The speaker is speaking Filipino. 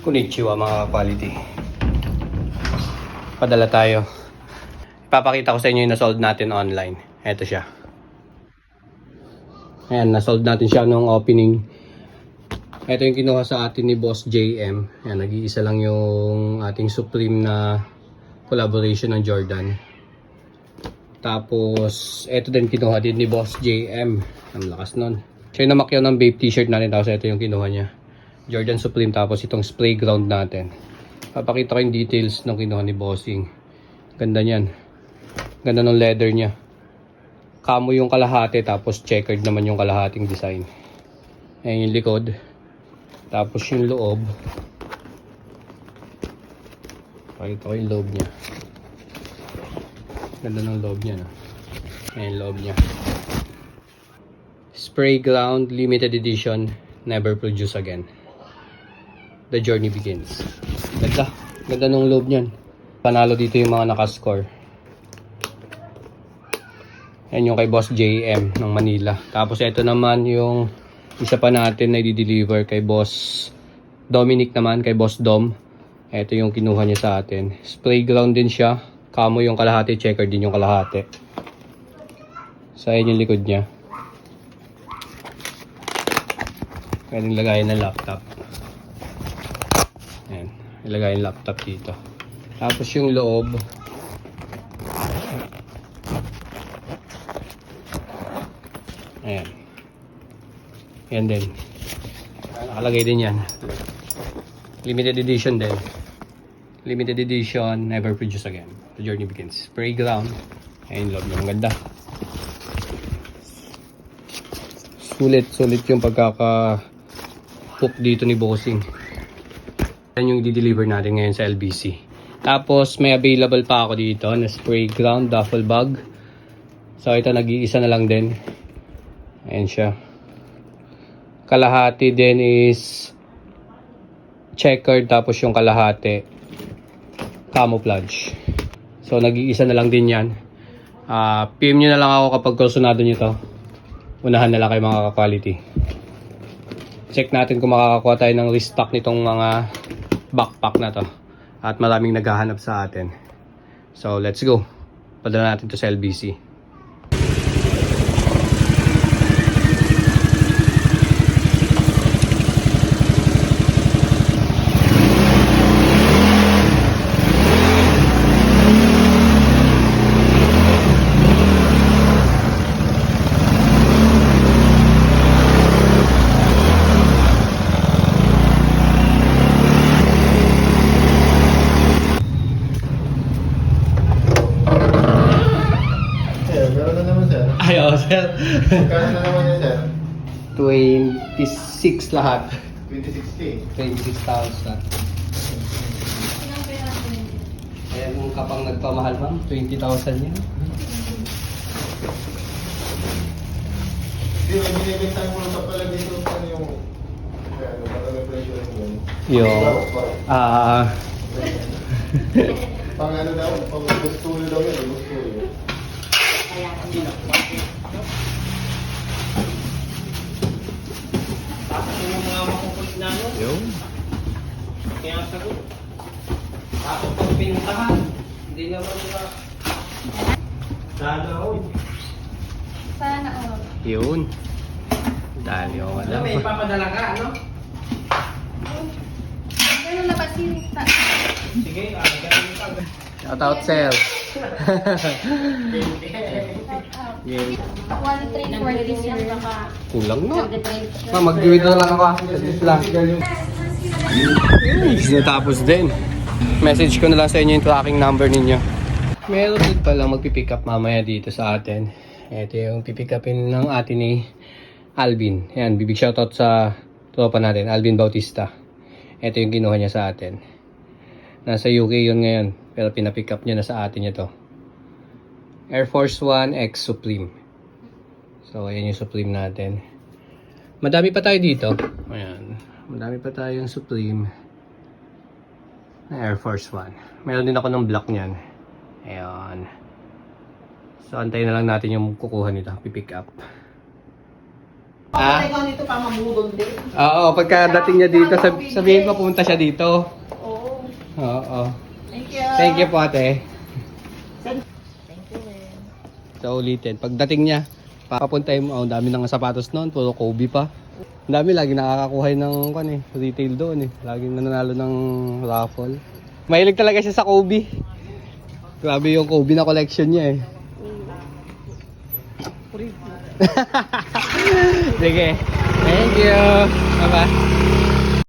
Konnichiwa mga quality. Padala tayo. Ipapakita ko sa inyo yung nasold natin online. Ito siya. Ayan, nasold natin siya nung opening. Ito yung kinuha sa atin ni Boss JM. Ayan, nag-iisa lang yung ating Supreme na collaboration ng Jordan. Tapos, ito din kinuha din ni Boss JM. Ang lakas nun. Siya yung namakyaw ng Bape t-shirt natin. Tapos ito yung kinuha niya. Jordan Supreme. Tapos itong spray ground natin. Papakita ko yung details ng kinuha ni Bossing. Ganda niyan. Ganda ng leather niya. Kamo yung kalahati. Tapos checkered naman yung kalahating design. Ayan yung likod. Tapos yung loob. Pakita ko yung loob niya. Ganda ng loob niya, no? Ayan loob niya. Spray Ground Limited Edition Never Produce Again. The journey begins. Ganda. Ganda ng loob niyan. Panalo dito yung mga nakascore. Yan yung kay Boss JM ng Manila. Tapos ito naman yung isa pa natin na i-deliver kay Boss Dominic naman, kay Boss Dom. Ito yung kinuha niya sa atin. Spray ground din siya. Kamo yung kalahati, checker din yung kalahati. Sa yung likod niya. Pwedeng lagayin ng laptop. Ayan. Ilagay yung laptop dito. Tapos yung loob. Ayan. Yan din. Nakalagay din yan. Limited edition din. Limited edition, never produce again. The journey begins. Spray ground. Ayan, loob niya. Ang ganda. Sulit, sulit yung pagkaka hook dito ni Bossing. Yan yung i-deliver natin ngayon sa LBC. Tapos may available pa ako dito na spray ground duffel bag. So ito nag-iisa na lang din. Ayan siya. Kalahati din is checkered tapos yung kalahati camouflage. So nag-iisa na lang din yan. Ah, PM nyo na lang ako kapag kursunado nyo to. Unahan na lang kayo mga ka-quality. Check natin kung makakakuha tayo ng restock nitong mga backpack na to. At maraming naghahanap sa atin. So let's go. Padala natin to sa LBC. Sir, meron na sir. Ay, oh, sir. Kaya na naman yan sir. 26 lahat. 2016. 26,000. Ayan kung kapang nagpamahal ma'am, 20,000 yan. Hindi, may binibintay mo lang sa pala dito sa yung... Kaya ano, may pressure mo yun. Yo. Ah, Pang ano daw, pang gusto daw yun, gusto yun. Tapos yung mga ano, yun. kaya sagot. Tapos pag pinuntahan, hindi naman nila. Sana all. Sana all. Yun. Dali ako Ano, alam. may ipapadala ka, ano? Ba si... Ta- Sige, ah, ganun ka. Shout out, sir. for this year. Kulang na. Ma, mag-withdraw lang ako. ah. Saglit lang. Ay, natapos din. Message ko na lang sa inyo yung tracking number ninyo. Meron din pala magpipick up mamaya dito sa atin. Ito yung pipick upin ng atin ni Alvin. Yan, bibig shoutout sa tropa natin, Alvin Bautista. Ito yung kinuha niya sa atin. Nasa UK yun ngayon, pero pinapick up niya na sa atin ito. Air Force One X Supreme. So, ayan yung Supreme natin. Madami pa tayo dito. Ayan. Madami pa tayong Supreme na Air Force One. Meron din ako ng black niyan. Ayan. So, antayin na lang natin yung kukuha nito. Pipick up. Ah? Ikaw nito pa mamudol din. Oo, pagkadating niya dito, sab- sabihin pa pumunta siya dito. Oo. Oo. Thank you. Thank you po ate. So ulitin, pagdating niya, papuntahin mo, oh, ang dami ng sapatos noon, puro Kobe pa. Ang dami, lagi nakakakuha ng kan eh, retail doon eh. Laging nananalo ng raffle. Mahilig talaga siya sa Kobe. Grabe yung Kobe na collection niya eh. Sige. Thank you. Bye-bye.